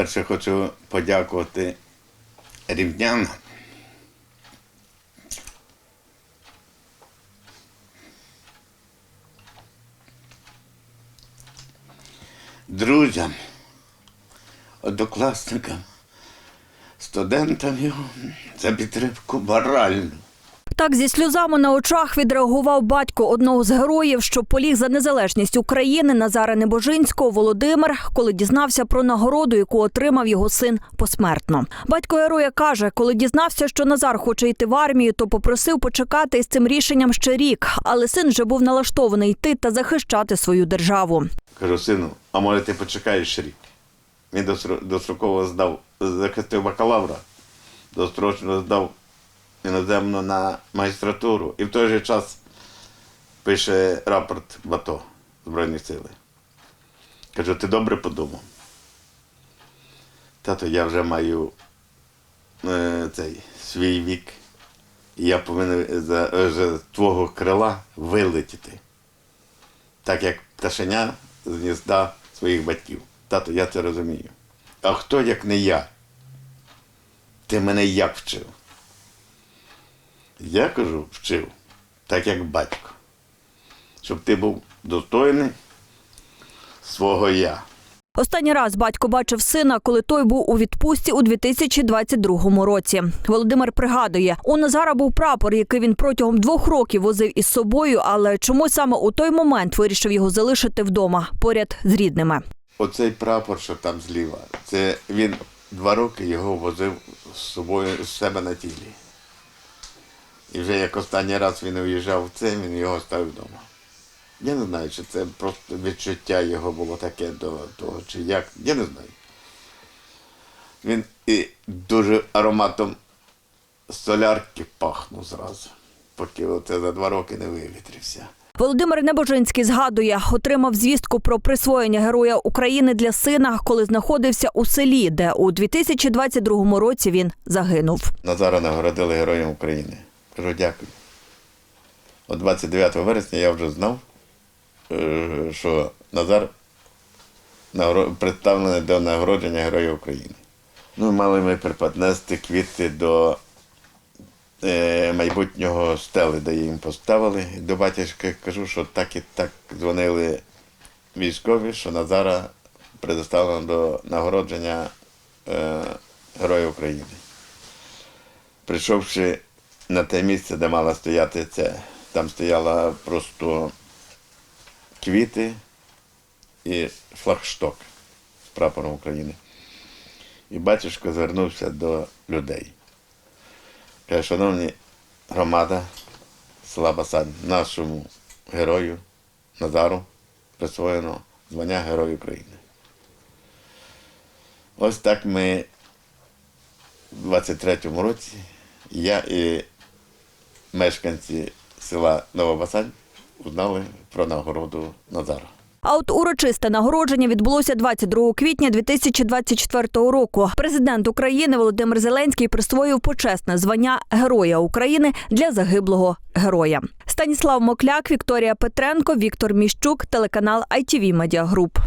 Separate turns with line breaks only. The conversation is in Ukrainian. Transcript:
Перше хочу подякувати рівнянам. Друзям, однокласникам, студентам його за підтримку моральну.
Так зі сльозами на очах відреагував батько одного з героїв, що поліг за незалежність України Назара Небожинського Володимир, коли дізнався про нагороду, яку отримав його син посмертно. Батько героя каже, коли дізнався, що Назар хоче йти в армію, то попросив почекати із цим рішенням ще рік, але син вже був налаштований йти та захищати свою державу.
Кажу, сину, а може ти почекаєш рік? Він достро- достроково здав, захистив бакалавра, дострочно здав іноземно на магістратуру і в той же час пише рапорт в АТО Збройні Сили. Кажу, ти добре подумав. Тато, я вже маю е, цей свій вік, і я повинен за, з твого крила вилетіти так як пташеня з гнізда своїх батьків. Тато, я це розумію. А хто, як не я? Ти мене як вчив? Я кажу, вчив, так як батько. Щоб ти був достойний свого я.
Останній раз батько бачив сина, коли той був у відпустці у 2022 році. Володимир пригадує, у Назара був прапор, який він протягом двох років возив із собою, але чомусь саме у той момент вирішив його залишити вдома поряд з рідними.
Оцей прапор, що там зліва, це він два роки його возив з собою з себе на тілі. І вже як останній раз він уїжджав в це, він його ставив вдома. Я не знаю, чи це просто відчуття його було таке до того, чи як. Я не знаю. Він і дуже ароматом солярки пахнув зразу, поки оце за два роки не вивітрився.
Володимир Небожинський згадує, отримав звістку про присвоєння Героя України для сина, коли знаходився у селі, де у 2022 році він загинув.
Назара нагородили Героєм України. Кажу, дякую. От 29 вересня я вже знав, е, що Назар представлений до нагородження Героя України. Ну, мали ми приподнести квіти до е, майбутнього стели, де їм поставили. До батюшки кажу, що так і так дзвонили військові, що Назара предоставлено до нагородження е, Героя України прийшовши на те місце, де мала стояти це, там стояла просто квіти і флагшток з прапором України. І батюшко звернувся до людей. Каже, шановні громада села Басань, нашому герою Назару присвоєно звання Герой України. Ось так ми у 23-му році я і мешканці села Новобасань узнали про нагороду Назара.
А от урочисте нагородження відбулося 22 квітня 2024 року. Президент України Володимир Зеленський присвоїв почесне звання Героя України для загиблого героя. Станіслав Мокляк, Вікторія Петренко, Віктор Міщук, телеканал ITV Media Group.